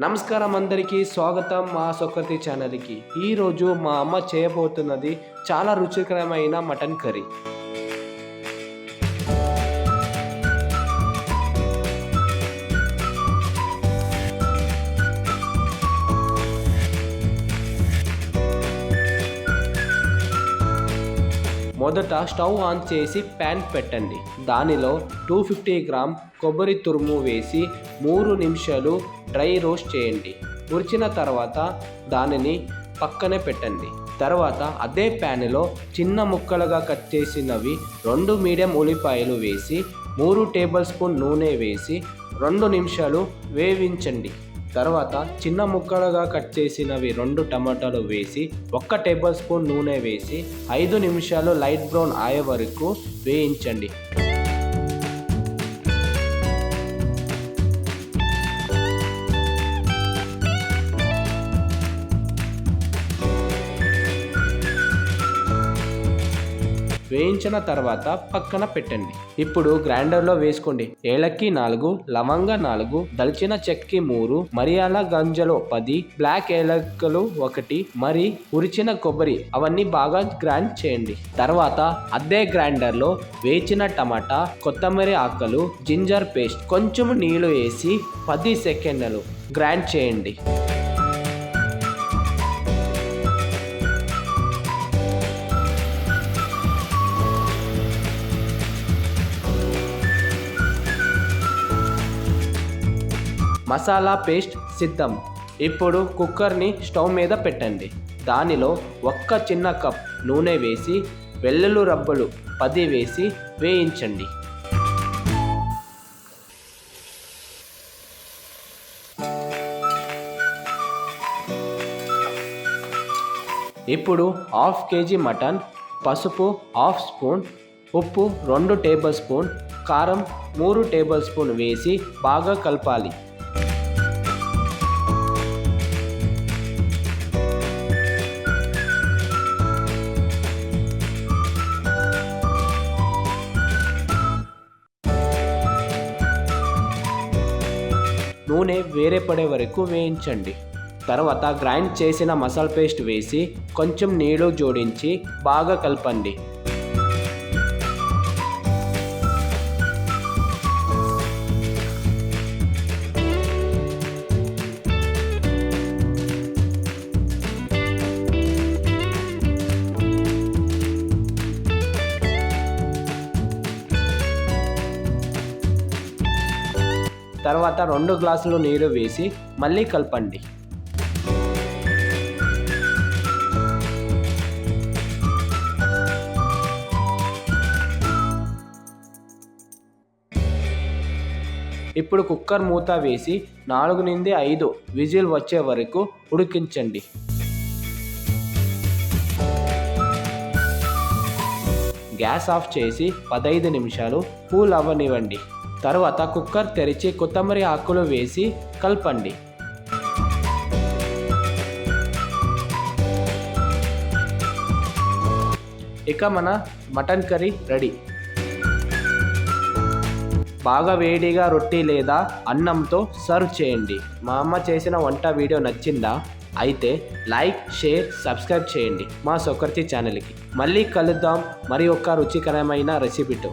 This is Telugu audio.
నమస్కారం అందరికీ స్వాగతం మా సొకతి ఛానల్కి. ఈరోజు మా అమ్మ చేయబోతున్నది చాలా రుచికరమైన మటన్ కర్రీ. మొదట స్టవ్ ఆన్ చేసి ప్యాన్ పెట్టండి. దానిలో టూ ఫిఫ్టీ గ్రామ్ కొబ్బరి తురుము వేసి మూడు నిమిషాలు డ్రై రోస్ట్ చేయండి. ఉరిచిన తర్వాత దానిని పక్కనే పెట్టండి. తర్వాత అదే ప్యాన్లో చిన్న ముక్కలుగా కట్ చేసినవి రెండు మీడియం ఉల్లిపాయలు వేసి మూడు టేబుల్ స్పూన్ నూనె వేసి రెండు నిమిషాలు వేవించండి తర్వాత చిన్న ముక్కలుగా కట్ చేసినవి రెండు టమాటాలు వేసి ఒక్క టేబుల్ స్పూన్ నూనె వేసి ఐదు నిమిషాలు లైట్ బ్రౌన్ అయ్యే వరకు వేయించండి. వేయించిన తర్వాత పక్కన పెట్టండి. ఇప్పుడు గ్రైండర్లో వేసుకోండి. ఏలక్కి నాలుగు లవంగ నాలుగు దల్చిన చెక్కి మూడు మరియాల గంజలో పది బ్లాక్ ఏలక్కలు ఒకటి మరి ఉరిచిన కొబ్బరి అవన్నీ బాగా గ్రైండ్ చేయండి. తర్వాత అదే గ్రైండర్లో వేచిన టమాటా కొత్తమరి ఆకులు జింజర్ పేస్ట్ కొంచెం నీళ్ళు వేసి పది సెకండ్లు గ్రైండ్ చేయండి. మసాలా పేస్ట్ సిద్ధం. ఇప్పుడు కుక్కర్ని స్టవ్ మీద పెట్టండి. దానిలో ఒక్క చిన్న కప్ నూనె వేసి వెల్లుల్లి రబ్బలు పది వేసి వేయించండి. ఇప్పుడు హాఫ్ కేజీ మటన్ పసుపు హాఫ్ స్పూన్ ఉప్పు రెండు టేబుల్ స్పూన్ కారం మూడు టేబుల్ స్పూన్ వేసి బాగా కలపాలి. నూనె వేరే పడే వరకు వేయించండి. తర్వాత గ్రైండ్ చేసిన మసాలా పేస్ట్ వేసి కొంచెం నీళ్ళు జోడించి బాగా కలపండి. తర్వాత రెండు గ్లాసులు నీరు వేసి మళ్ళీ కలపండి. ఇప్పుడు కుక్కర్ మూత వేసి నాలుగు నుండి ఐదు విజిల్ వచ్చే వరకు ఉడికించండి. గ్యాస్ ఆఫ్ చేసి పదహైదు నిమిషాలు కూల్ అవ్వనివ్వండి. తర్వాత కుక్కర్ తెరిచి కొత్తమరి ఆకులు వేసి కలపండి. ఇక మన మటన్ కర్రీ రెడీ. బాగా వేడిగా రొట్టి లేదా అన్నంతో సర్వ్ చేయండి. మా అమ్మ చేసిన వంట వీడియో నచ్చిందా? అయితే లైక్ షేర్ సబ్స్క్రైబ్ చేయండి మా సొకర్తి ఛానల్కి. మళ్ళీ కలుద్దాం. మరి ఒక రుచికరమైన రెసిపీతో.